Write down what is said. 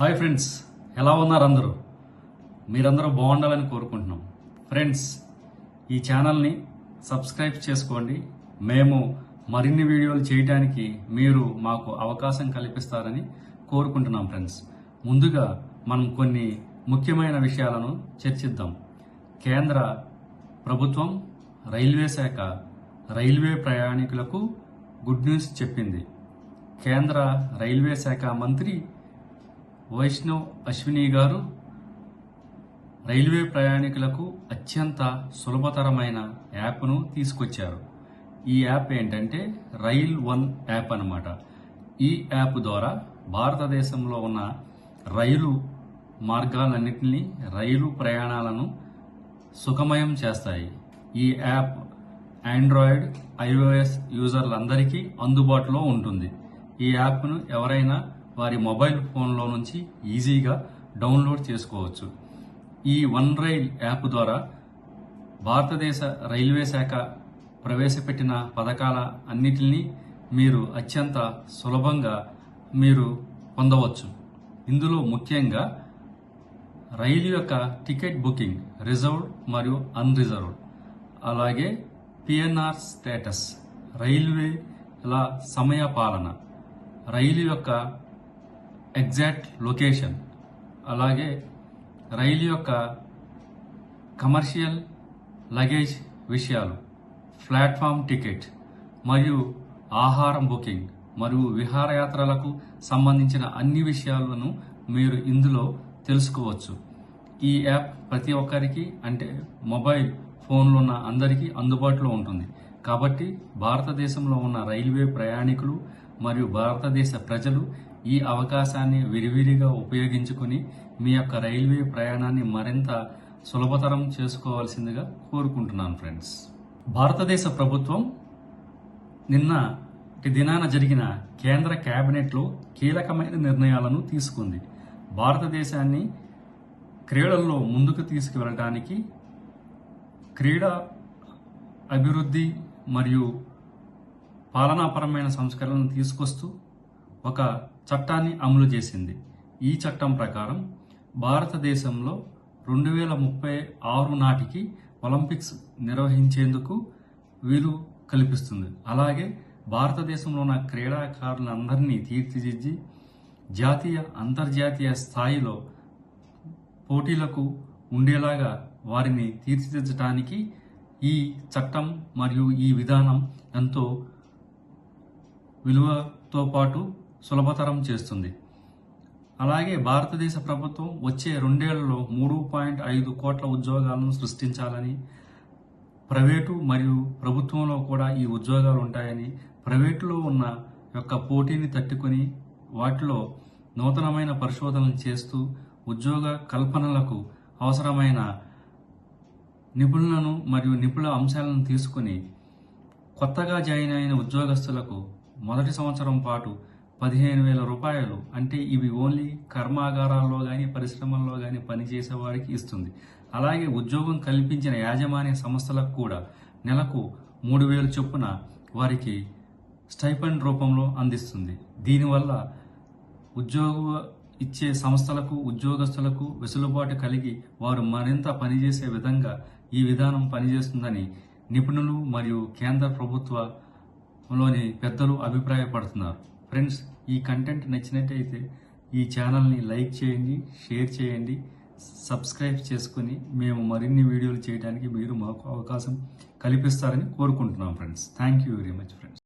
Hi friends ఎలా ఉన్నారు అందరూ? మీరందరూ బాగుండాలని కోరుకుంటున్నాం. ఫ్రెండ్స్ ఈ ఛానల్ని సబ్స్క్రైబ్ చేసుకోండి. మేము మరిన్ని వీడియోలు చేయడానికి మీరు మాకు అవకాశం కల్పిస్తారని కోరుకుంటున్నాం ఫ్రెండ్స్. ముందుగా మనం కొన్ని ముఖ్యమైన విషయాలను చర్చిద్దాం. కేంద్ర ప్రభుత్వం రైల్వే శాఖ రైల్వే ప్రయాణికులకు గుడ్ న్యూస్ చెప్పింది. కేంద్ర రైల్వే శాఖ మంత్రి వైష్ణవ్ అశ్విని గారు రైల్వే ప్రయాణికులకు అత్యంత సులభతరమైన యాప్ను తీసుకొచ్చారు. ఈ యాప్ ఏంటంటే రైల్ వన్ యాప్ అన్నమాట. ఈ యాప్ ద్వారా భారతదేశంలో ఉన్న రైలు మార్గాలన్నింటినీ రైలు ప్రయాణాలను సుఖమయం చేస్తాయి. ఈ యాప్ ఆండ్రాయిడ్ ఐఓఎస్ యూజర్లందరికీ అందుబాటులో ఉంటుంది. ఈ యాప్ను ఎవరైనా వారి మొబైల్ ఫోన్లో నుంచి ఈజీగా డౌన్లోడ్ చేసుకోవచ్చు. ఈ వన్ రైల్ యాప్ ద్వారా భారతదేశ రైల్వే శాఖ ప్రవేశపెట్టిన పథకాల అన్నిటినీ మీరు అత్యంత సులభంగా మీరు పొందవచ్చు. ఇందులో ముఖ్యంగా రైలు యొక్క టికెట్ బుకింగ్ రిజర్వ్డ్ మరియు అన్రిజర్వ్డ్. అలాగే పిఎన్ఆర్ స్టేటస్ రైల్వేల సమయ పాలన రైలు యొక్క ఎగ్జాక్ట్ లొకేషన్ అలాగే రైలు యొక్క కమర్షియల్ లగేజ్ విషయాలు ప్లాట్ఫామ్ టికెట్ మరియు ఆహారం బుకింగ్ మరియు విహారయాత్రలకు సంబంధించిన అన్ని విషయాలను మీరు ఇందులో తెలుసుకోవచ్చు. ఈ యాప్ ప్రతి ఒక్కరికి అంటే మొబైల్ ఫోన్లు ఉన్న అందరికీ అందుబాటులో ఉంటుంది. కాబట్టి భారతదేశంలో ఉన్న రైల్వే ప్రయాణికులు మరియు భారతదేశ ప్రజలు ఈ అవకాశాన్ని విరివిరిగా ఉపయోగించుకుని మీ యొక్క రైల్వే ప్రయాణాన్ని మరింత సులభతరం చేసుకోవాల్సిందిగా కోరుకుంటున్నాను ఫ్రెండ్స్. భారతదేశ ప్రభుత్వం నిన్న దినాన జరిగిన కేంద్ర కేబినెట్లో కీలకమైన నిర్ణయాలను తీసుకుంది. భారతదేశాన్ని క్రీడల్లో ముందుకు తీసుకువెళ్ళడానికి క్రీడా అభివృద్ధి మరియు పాలనాపరమైన సంస్కరణలను తీసుకొస్తూ ఒక చట్టాన్ని అమలు చేసింది. ఈ చట్టం ప్రకారం భారతదేశంలో రెండు వేల ముప్పై ఆరు నాటికి ఒలింపిక్స్ నిర్వహించేందుకు వీలు కల్పిస్తుంది. అలాగే భారతదేశంలో ఉన్న క్రీడాకారులందరినీ తీర్చిదిద్ది జాతీయ అంతర్జాతీయ స్థాయిలో పోటీలకు ఉండేలాగా వారిని తీర్చిదిద్దడానికి ఈ చట్టం మరియు ఈ విధానం ఎంతో విలువతో పాటు సులభతరం చేస్తుంది. అలాగే భారతదేశ ప్రభుత్వం వచ్చే రెండేళ్ళలో మూడు పాయింట్ ఐదు కోట్ల ఉద్యోగాలను సృష్టించాలని ప్రైవేటు మరియు ప్రభుత్వంలో కూడా ఈ ఉద్యోగాలు ఉంటాయని ప్రైవేటులో ఉన్న యొక్క పోటీని తట్టుకొని వాటిలో నూతనమైన పరిశోధనలు చేస్తూ ఉద్యోగ కల్పనలకు అవసరమైన నిపుణులను మరియు నిపుణుల అంశాలను తీసుకుని కొత్తగా జాయిన్ అయిన ఉద్యోగస్తులకు మొదటి సంవత్సరం పాటు పదిహేను వేల రూపాయలు అంటే ఇవి ఓన్లీ కర్మాగారాల్లో కానీ పరిశ్రమల్లో కానీ పనిచేసే వారికి ఇస్తుంది. అలాగే ఉద్యోగం కల్పించిన యాజమాన్య సంస్థలకు కూడా నెలకు మూడు వేలు చొప్పున వారికి స్టైపెండ్ రూపంలో అందిస్తుంది. దీనివల్ల ఉద్యోగ ఇచ్చే సంస్థలకు ఉద్యోగస్తులకు వెసులుబాటు కలిగి వారు మరింత పనిచేసే విధంగా ఈ విధానం పనిచేస్తుందని నిపుణులు మరియు కేంద్ర ప్రభుత్వంలోని పెద్దలు అభిప్రాయపడుతున్నారు. ఫ్రెండ్స్ ఈ కంటెంట్ నచ్చినట్టయితే ఈ ఛానల్ని లైక్ చేయండి షేర్ చేయండి సబ్స్క్రైబ్ చేసుకుని మేము మరిన్ని వీడియోలు చేయడానికి మీరు మాకు అవకాశం కల్పిస్తారని కోరుకుంటున్నాం friends. Thank you very much friends.